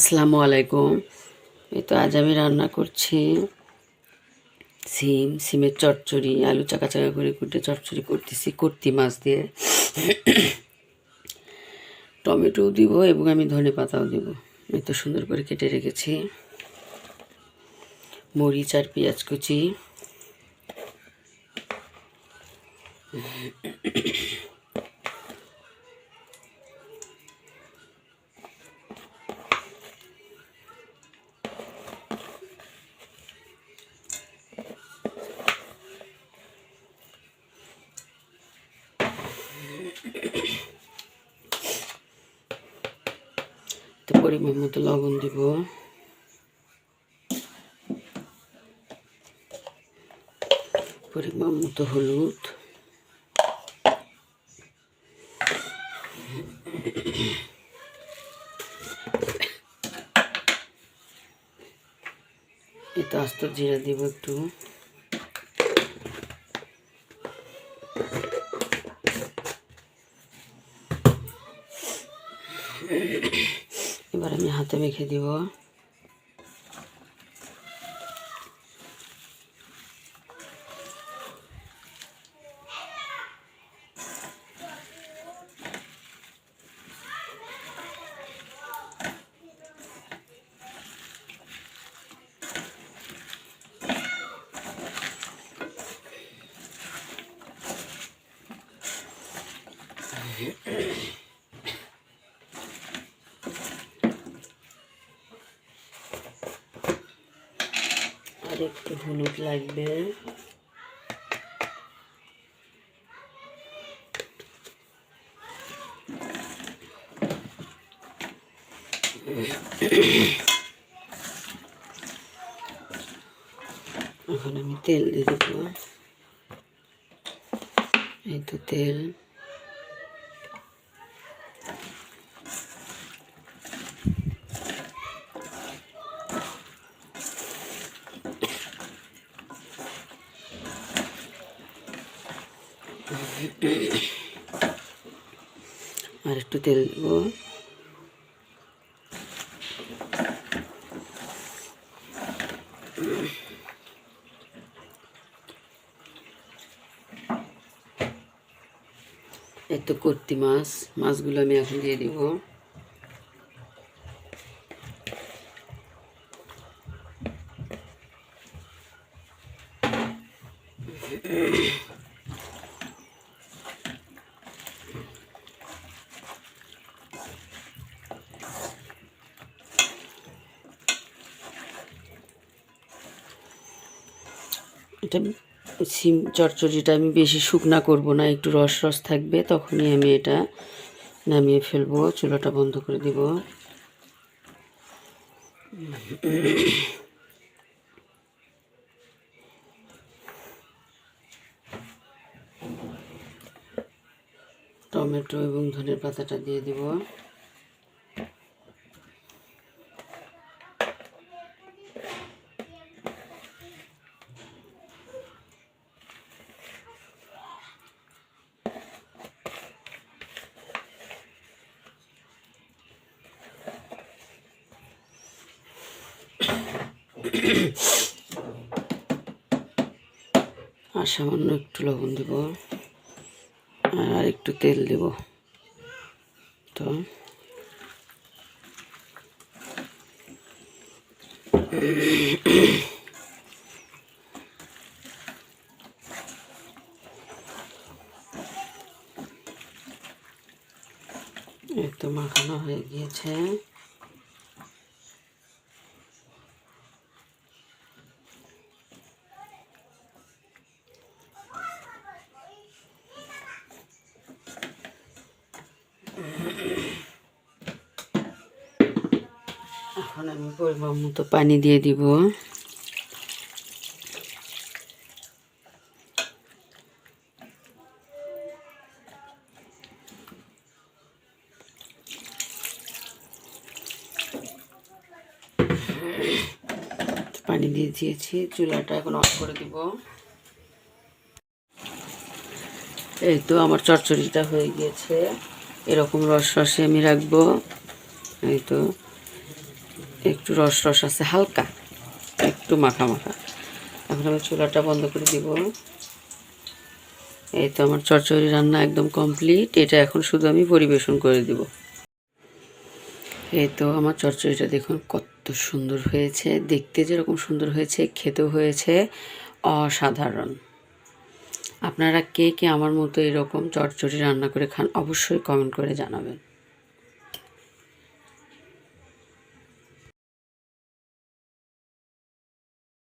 আসসালামু আলাইকুম। এই তো আজ আমি রান্না করছি সিম, সিমের চচ্চড়ি, আলু চাকা চাকা করে কুটে চচ্চড়ি করতেছি কর্তি মাছ দিয়ে। টমেটোও দিব এবং আমি ধনে পাতাও দেব। এই তো সুন্দর করে কেটে রেখেছি। মরিচ আর পেঁয়াজ কুচি। তো পরিমাণ মতো লবণ দিব। পরিমাণ মতো হলুদ। এটা আস্ত জিরা দিব একটু এবার আমি হাতে মেখে দিব আর একটু হলুদ লাগবে। এখন আমি তেল দিয়ে দেবো। এই তো তেল। আর একটু তেল দেবো। এই তো কর্তি মাছ মাছগুলো আমি এখন দিয়ে দিব। এটা সিম চচ্চড়িটা আমি বেশি শুকনা করব না, একটু রস রস থাকবে, তখনই আমি এটা নামিয়ে ফেলব, চুলাটা বন্ধ করে দিব। টমেটো এবং ধনের পাতাটা দিয়ে দিব। আর সামান্য একটু লবণ দেব। আর একটু তেল দেব। তো। তো মাখানো হয়ে গিয়েছে। এখন আমি পরিমাণ মতো পানি দিয়ে দিব। পানি দিয়ে দিয়েছি, চুলাটা এখন অফ করে দিব। এই তো আমার চচ্চড়িটা হয়ে গিয়েছে। এরকম রস রসে আমি রাখব। এই তো একটু রস রস আছে, হালকা, একটু মাখা মাখা। এখন আমি চুলাটা বন্ধ করে দিব। এই তো আমার চচ্চড়ি রান্না একদম কমপ্লিট এটা এখন শুধু আমি পরিবেশন করে দিব। এই তো আমার চচ্চড়িটা দেখুন কত সুন্দর হয়েছে। দেখতে যেরকম সুন্দর হয়েছে, খেতেও হয়েছে। অসাধারণ। আপনারা কে কে আমার মতো এরকম চচ্চড়ি রান্না করে খান অবশ্যই কমেন্ট করে জানাবেন।